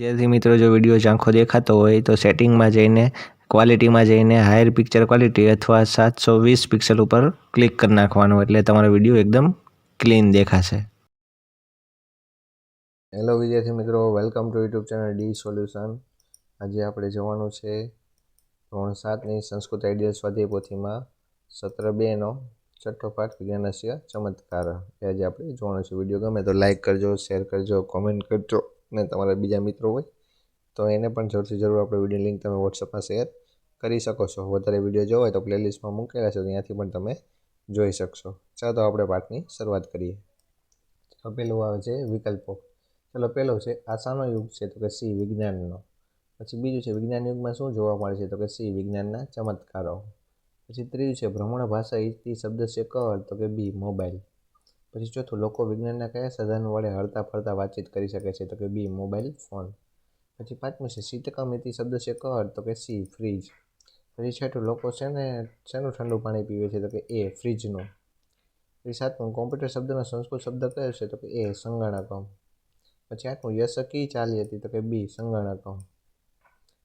વિદ્યાર્થી મિત્રો, જો વીડિયો ઝાંખો દેખાતો હોય તો સેટિંગમાં જઈને, ક્વોલિટીમાં જઈને હાયર પિક્ચર ક્વોલિટી અથવા સાતસો વીસ પિક્સલ ઉપર ક્લિક કરી નાખવાનું એટલે તમારો વીડિયો એકદમ ક્લીન દેખાશે. હેલો વિદ્યાર્થી મિત્રો welcome to YouTube channel D solution આજે આપણે જોવાનું છે ધોરણ સાતની સંસ્કૃત આઈડિયલ સ્વાધ્યાય પોથીમાં સત્ર બેનો છઠ્ઠો પાઠ, વિજ્ઞાનસ્ય ચમત્કાર. એ આજે આપણે જોવાનું છે. વીડિયો ગમે તો લાઇક કરજો શેર કરજો કોમેન્ટ કરજો. ને તમારા બીજા મિત્રો હોય, તો એને પણ જરૂરથી જરૂર આપણે વીડિયો લિંક તમે વોટ્સઅપમાં શેર કરી શકો છો. વધારે વીડિયો જોવો હોય તો પ્લેલિસ્ટમાં મૂકેલા છે ત્યાંથી પણ તમે જોઈ શકશો. ચાલો આપણે પાઠની શરૂઆત કરીએ. તો પહેલું આવે છે વિકલ્પો. ચલો પહેલો છે આશાનો યુગ છે, તો કે સી વિજ્ઞાનનો. પછી બીજું છે વિજ્ઞાન યુગમાં શું જોવા મળે છે, તો કે સી વિજ્ઞાનના ચમત્કારો. પછી ત્રીજું છે ભ્રમણ ભાષા ઇતિ શબ્દ છે કર તો કે બી મોબાઈલ. પછી ચોથું, લોકો વિજ્ઞાનના કયા સાધન વડે હરતા ફરતા વાતચીત કરી શકે છે. તો કે બી, મોબાઈલ ફોન. પછી પાંચમું છે શીતકમ ઇતિ શબ્દ છે કર તો કે સી, ફ્રીજ. પછી છઠ્ઠું, લોકો છે ને, શેનું ઠંડુ પાણી પીવે છે? તો કે એ, ફ્રીજનું. પછી સાતમું, કોમ્પ્યુટર શબ્દનો સંસ્કૃત શબ્દ કયો છે? તો કે એ, સંગણકમ. પછી આઠમું યશકી ચાલી હતી? તો કે બી, સંગણકમ.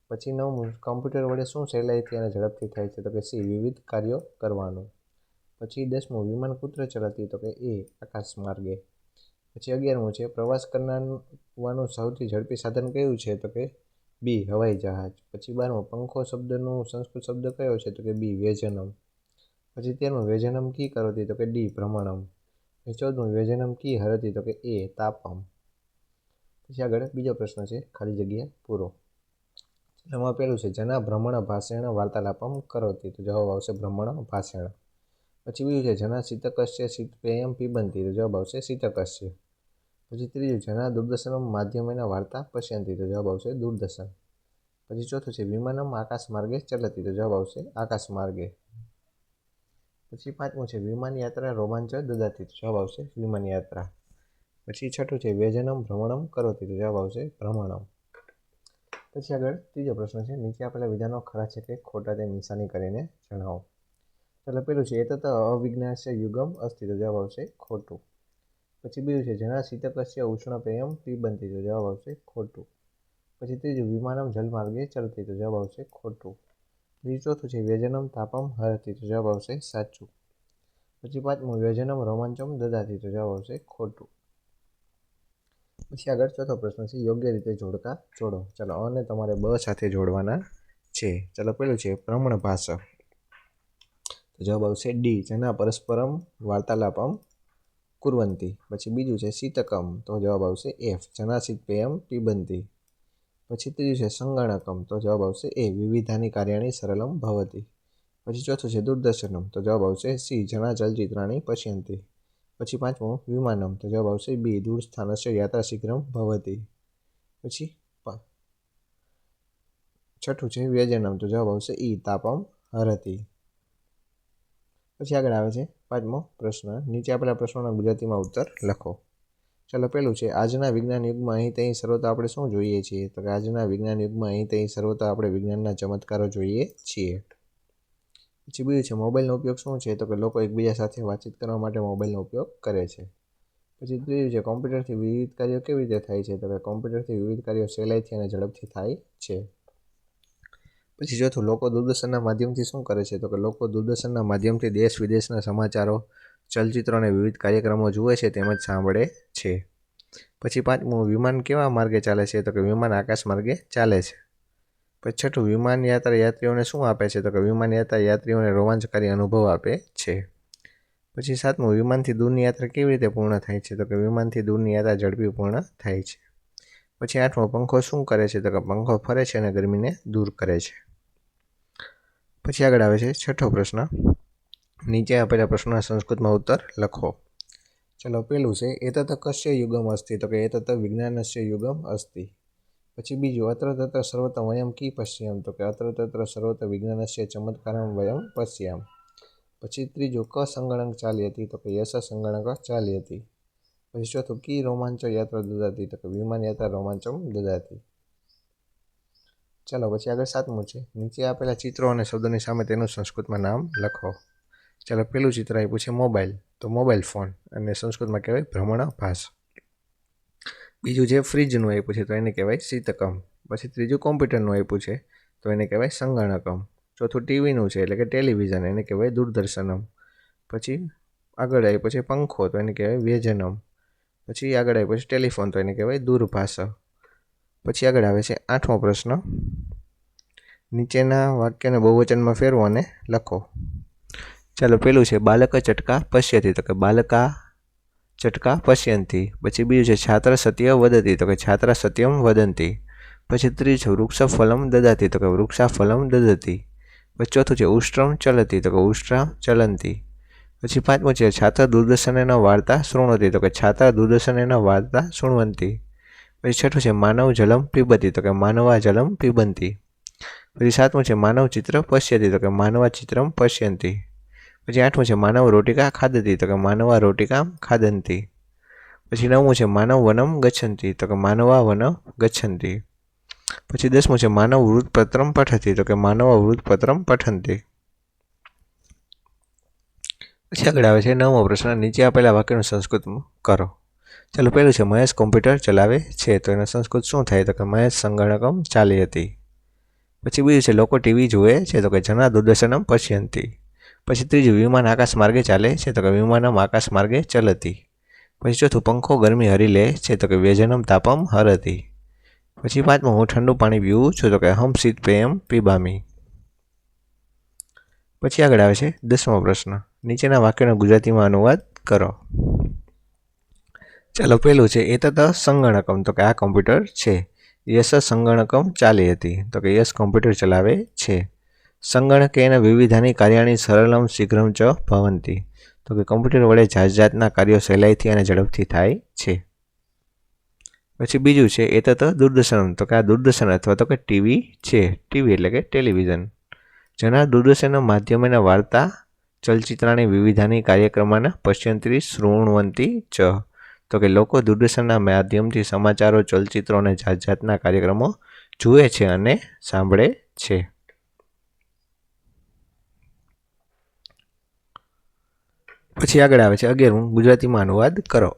પછી નવમું, કમ્પ્યુટર વડે શું સહેલાઈથી અને ઝડપથી થાય છે? તો કે સી, વિવિધ કાર્યો કરવાનું. પછી દસમું વિમાન કૂત્ર ચલાતી તો કે એ આકાશ માર્ગે. પછી અગિયારમું છે, પ્રવાસ કરનારનું સૌથી ઝડપી સાધન કયું છે તો કે બી, હવાઈ જહાજ. પછી બારમું, પંખો શબ્દનું સંસ્કૃત શબ્દ કયો છે તો કે બી વેજનમ પછી તેરમું વેજનમ કી કરોતી તો કે ડી, ભ્રમણમ. પછી ચૌદમું વેજનમ કી હરતી તો કે એ, તાપમ. પછી આગળ બીજો પ્રશ્ન છે, ખાલી જગ્યા પૂરો. એમાં પેલું છે, જના ભ્રમણ ભાષણ વાર્તાલાપમ કરોતી. તો જવાબ આવશે ભ્રમણ ભાષણ. પછી બીજું છે, જના શીતકસ્ય શીત પેયમ પીબંતી તો જવાબ આવશે શીતકસ્ય પછી ત્રીજું જના દૂરદર્શનમ માધ્યમ એના વાર્તા પશ્યંતી તો જવાબ આવશે દૂરદર્શન પછી ચોથું છે, વિમાનમ આકાશ માર્ગે ચલતી તો જવાબ આવશે આકાશ માર્ગે. પછી પાંચમું છે, વિમાન યાત્રા રોમાંચ દદાતી જવાબ આવશે વિમાન યાત્રા. પછી છઠ્ઠું છે, વ્યજનમ ભ્રમણમ કરોતી તો જવાબ આવશે ભ્રમણમ. પછી આગળ ત્રીજો પ્રશ્ન છે, નીચે આપેલા વિધાનો ખરા છે કે ખોટા તે નિશાની કરીને જણાવો. ચાલો પેલું છે, એ તો અવિજ્ઞાસ્ય યુગમ અસ્તિ જવાબ આવશે ખોટું. પછી બીજું છે જેના શીતકસ્ય ઉષ્ણપેયમ પીબંતી તો જવાબ આવશે ખોટું. પછી ત્રીજું, વિમાનમ જલમાર્ગે ચલતી તો જવાબ આવશે ખોટું. બીજું ચોથું છે, વ્યજનમ તાપમ હરતી તો જવાબ આવશે સાચું. પછી પાંચમું, વ્યજનમ રોમાંચમ દદાતી તો જવાબ આવશે ખોટું. પછી આગળ ચોથો પ્રશ્ન છે, યોગ્ય રીતે જોડકા જોડો. ચાલો અને તમારે બ સાથે જોડવાના છે. ચાલો, પેલું છે ભ્રમણ ભાષા તો જવાબ આવશે ડી, જેના પરસ્પરમ વાર્તાલાપમ કુરવંતી. પછી બીજું છે શીતકમ, તો જવાબ આવશે એફ, જના શીતપેયમ પીબંતી. પછી ત્રીજું છે સંગણકમ, તો જવાબ આવશે એ, વિવિધાની કાર્યાણી સરલમ ભવતી. પછી ચોથું છે દૂરદર્શનમ, તો જવાબ આવશે સી, જના ચલચિત્રાણી પશ્યંતી. પછી પાંચમું વિમાનમ, તો જવાબ આવશે બી દૂર સ્થાનસ્ય યાત્રા શીઘ્રમ ભવતી. પછી છઠ્ઠું છે વ્યજનમ, તો જવાબ આવશે ઈ, તાપમ હરતી. પછી આગળ આવે છે પાંચમો પ્રશ્ન. નીચે આપેલા પ્રશ્નોના ગુજરાતીમાં ઉત્તર લખો. ચાલો, પેલું છે, આજના વિજ્ઞાન યુગમાં અહીં ત્યાં સર્વતા આપણે શું જોઈએ છીએ? તો કે આજના વિજ્ઞાન યુગમાં અહીં ત્યાં સર્વતા આપણે વિજ્ઞાનના ચમત્કારો જોઈએ છીએ. પછી બીજું છે, મોબાઈલનો ઉપયોગ શું છે? તો કે લોકો એકબીજા સાથે વાતચીત કરવા માટે મોબાઈલનો ઉપયોગ કરે છે. પછી ત્રીજું છે, કોમ્પ્યુટરથી વિવિધ કાર્યો કેવી રીતે થાય છે? તો કે કોમ્પ્યુટરથી વિવિધ કાર્યો સહેલાઈથી અને ઝડપથી થાય છે. પછી ચોથું લોકો દૂરદર્શનના માધ્યમથી શું કરે છે? તો કે લોકો દૂરદર્શનના માધ્યમથી દેશ વિદેશના સમાચારો ચલચિત્રો અને વિવિધ કાર્યક્રમો જુએ છે તેમજ સાંભળે છે. પછી પાંચમું, વિમાન કેવા માર્ગે ચાલે છે? તો કે વિમાન આકાશ માર્ગે ચાલે છે. પછી છઠ્ઠું, વિમાન યાત્રા યાત્રીઓને શું આપે છે? તો કે વિમાન યાત્રા યાત્રીઓને રોમાંચકારી અનુભવ આપે છે. પછી સાતમું, વિમાનથી દૂરની યાત્રા કેવી રીતે પૂર્ણ થાય છે? તો કે વિમાનથી દૂરની યાત્રા ઝડપી પૂર્ણ થાય છે. પછી આઠમો, પંખો શું કરે છે? તો કે પંખો ફરે છે અને ગરમીને દૂર કરે છે. પછી આગળ આવે છે છઠ્ઠો પ્રશ્ન. નીચે આપેલા પ્રશ્નના સંસ્કૃતમાં ઉત્તર લખો. ચલો, પેલું છે એતત કશ્ય યુગમ અસ્તિ તો કે એતત વિજ્ઞાનસ્ય યુગમ અસ્તિ પછી બીજું અત્ર તત્ર સર્વત્ર વયમ કી પશ્યામ તો કે અત્ર તત્ર સર્વત્ર વિજ્ઞાનસ્ય ચમત્કારમ વયમ પશ્યામ પછી ત્રીજું ક સંગણક ચાલી હતી તો કે યશ સંગણક ચાલી હતી પછી ચોથું, કી રોમાંચ યાત્રા દદાતી તો કે વિમાન યાત્રા રોમાંચમ દદાતી ચાલો, પછી આગળ સાતમું છે. નીચે આપેલા ચિત્રો અને શબ્દોની સામે તેનું સંસ્કૃતમાં નામ લખો. ચાલો, પેલું ચિત્ર આપ્યું છે મોબાઈલ. તો મોબાઈલ ફોન અને સંસ્કૃતમાં કહેવાય ભ્રમણ ભાષ. બીજું છે ફ્રીજનું આપ્યું છે તો એને કહેવાય શીતકમ. પછી ત્રીજું કોમ્પ્યુટરનું આપ્યું છે તો એને કહેવાય સંગણકમ. ચોથું ટીવીનું છે એટલે કે ટેલિવિઝન, એને કહેવાય દૂરદર્શનમ. પછી આગળ આવ્યું પછી પંખો તો એને કહેવાય વ્યજનમ. પછી આગળ આવ્યું પછી ટેલિફોન તો એને કહેવાય દૂરભાષ. પછી આગળ આવે છે આઠમો પ્રશ્ન. નીચેના વાક્યને બહુવચનમાં ફેરવો અને લખો. ચાલો, પેલું છે બાલક ચટકા પશ્યતી. તો કે બાલકા ચટકા પશ્યંતી. પછી બીજું છે છાત્ર સત્ય વદતી. તો કે છાત્ર સત્યમ વદંતી. પછી ત્રીજું વૃક્ષ ફલમ દદાતી. તો કે વૃક્ષા ફલમ દદતી. પછી ચોથું છે ઉષ્ટ્રમ ચલતી. તો કે ઉષ્ટ્રમ ચલંતી. પછી પાંચમું છે છાત્ર દૂરદર્શનેન વાર્તા શૃણોતી. તો કે છાત્ર દૂરદર્શનેન વાર્તા શૃણવંતી. પછી છઠ્ઠું છે માનવ જલમ પીબતી તો કે માનવા જલમ પીબંતી પછી સાતમું છે માનવ ચિત્ર પશ્યતી. તો કે માનવા ચિત્રમ પશ્યંતી. પછી આઠમું છે માનવ રોટિકા ખાદતી. તો કે માનવા રોટિકા ખાદંતી. પછી નવમું છે માનવ વનમ ગચ્છંતી. તો કે માનવા વનમ ગચ્છંતી. પછી દસમું છે માનવ વૃત્તપત્રમ પઠતી. તો કે માનવા વૃત્તપત્રમ પઠંતી. પછી આગળ આવે છે નવમો પ્રશ્ન. નીચે આપેલા વાક્યનું સંસ્કૃત કરો. ચાલો પહેલું છે, મહેશ કોમ્પ્યુટર ચલાવે છે, તો એનો સંસ્કૃત શું થાય? તો કે મહેશ સંગણકમ ચાલી હતી. પછી બીજું છે, લોકો ટીવી જુએ છે, તો કે જના દૂરદર્શનમ પશ્યંતી. પછી ત્રીજું, વિમાન આકાશ માર્ગે ચાલે છે, તો કે વિમાનમ આકાશ માર્ગે ચલતી. પછી ચોથું, પંખો ગરમી હરી લે છે, તો કે વ્યજનમ તાપમ હરતી. પછી પાંચમું, હું ઠંડુ પાણી પીવું છું, તો કે હમ શીત પેયમ પીબામી. પછી આગળ આવે છે, દસમો પ્રશ્ન. નીચેના વાક્યનો ગુજરાતીમાં અનુવાદ કરો. ચાલો પહેલું છે, એ તત સંગણકમ. તો કે આ કોમ્પ્યુટર છે. યસ, સંગણકમ ચાલી હતી. તો કે યસ કોમ્પ્યુટર ચલાવે છે. સંગણકેન વિવિધાની કાર્યાણી સરળમ શીઘ્રમ ચ ભવંતી. તો કે કોમ્પ્યુટર વડે જાત જાતના કાર્યો સહેલાઈથી અને ઝડપથી થાય છે. પછી બીજું છે, એ તત દૂરદર્શન તો કે આ દૂરદર્શન અથવા તો કે ટીવી છે. ટીવી એટલે કે ટેલિવિઝન. જેના દૂરદર્શનના માધ્યમેના વાર્તા, ચલચિત્રાની વિવિધાની કાર્યક્રમના પશ્યંતી શૃણવંતી ચ. તો કે લોકો દૂરદર્શનના માધ્યમથી સમાચારો, ચલચિત્રો અને જાત જાતના કાર્યક્રમો જુએ છે અને સાંભળે છે. પછી આગળ આવે છે. અગિયારમું ગુજરાતીમાં અનુવાદ કરો.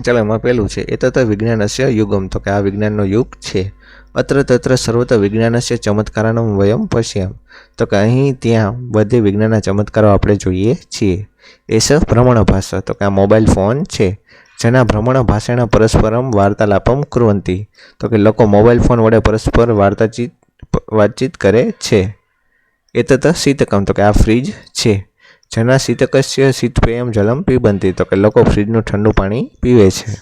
ચાલો એમાં પહેલું છે, એ તત વિજ્ઞાનસ્ય યુગમ. તો કે આ વિજ્ઞાનનો યુગ છે. અત્ર તત્ર સર્વત્ર વિજ્ઞાનસ્ય ચમત્કારનો વયમ પશ્યામ. તો કે અહીં ત્યાં બધે વિજ્ઞાનના ચમત્કારો આપણે જોઈએ છીએ. એસ ભ્રમણ ભાષા. તો કે આ મોબાઈલ ફોન છે, જેના ભ્રમણ ભાષાના પરસ્પરમ વાર્તાલાપમ કુર્વંતી. તો કે લોકો મોબાઈલ ફોન વડે પરસ્પર વાર્તાચીત, વાતચીત કરે છે. એ તત શીતકમ. તો કે આ ફ્રીજ છે. જેના શીતકસ્ય શીતપેયમ જલમ પીબંતી તો કે લોકો ફ્રીજનું ઠંડુ પાણી પીવે છે.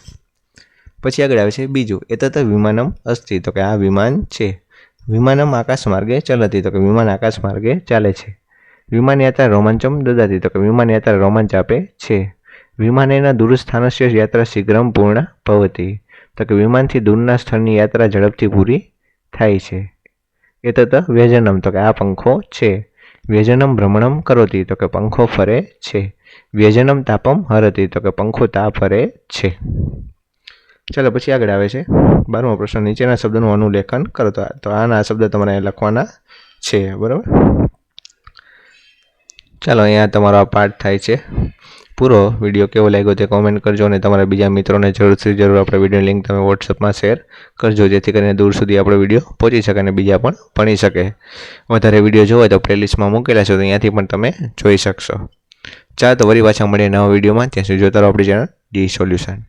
પછી આગળ આવે છે બીજું એ તથા વિમાનમ અસ્થિ તો કે આ વિમાન છે. વિમાનમ આકાશ માર્ગે ચલતી તો કે વિમાન આકાશ માર્ગે ચાલે છે. વિમાન યાત્રા રોમાંચમ દદાતી તો કે વિમાન યાત્રા રોમાંચ આપે છે. વિમાનેના દૂરસ્થાનસ્ય યાત્રા શીઘ્રમ પૂર્ણ ભવતી તો કે વિમાનથી દૂરના સ્થળની યાત્રા ઝડપથી પૂરી થાય છે. એ તથા વ્યજનમ તો કે આ પંખો છે. વ્યજનમ ભ્રમણમ કરોતી, તો કે પંખો ફરે છે. વ્યજનમ તાપમ હરતી, તો કે પંખો તાપ ફરે છે. ચાલો, પછી આગળ આવે છે. બારમો પ્રશ્ન, નીચેના શબ્દનું અનુલેખન કરો. તો આના શબ્દ તમારે લખવાના છે, બરાબર? ચાલો, અહીંયા તમારો આ પાઠ થાય છે. પૂરો વીડિયો કેવો લાગ્યો તે કોમેન્ટ કરજો અને તમારા બીજા મિત્રોને જરૂરથી જરૂર આપણે વીડિયો લિંક તમે વોટ્સઅપમાં શેર કરજો, જેથી કરીને દૂર સુધી આપણો વીડિયો પહોંચી શકે અને બીજા પણ ભણી શકે. વધારે વીડિયો જોવો તો પ્લેલિસ્ટમાં મૂકેલા છે તો અહીંયાથી પણ તમે જોઈ શકશો. ચાલો તો વળી પાછા મળીએ નવા વિડીયોમાં. ત્યાં સુધી જોતા રહો આપણી ચેનલ ડી સોલ્યુશન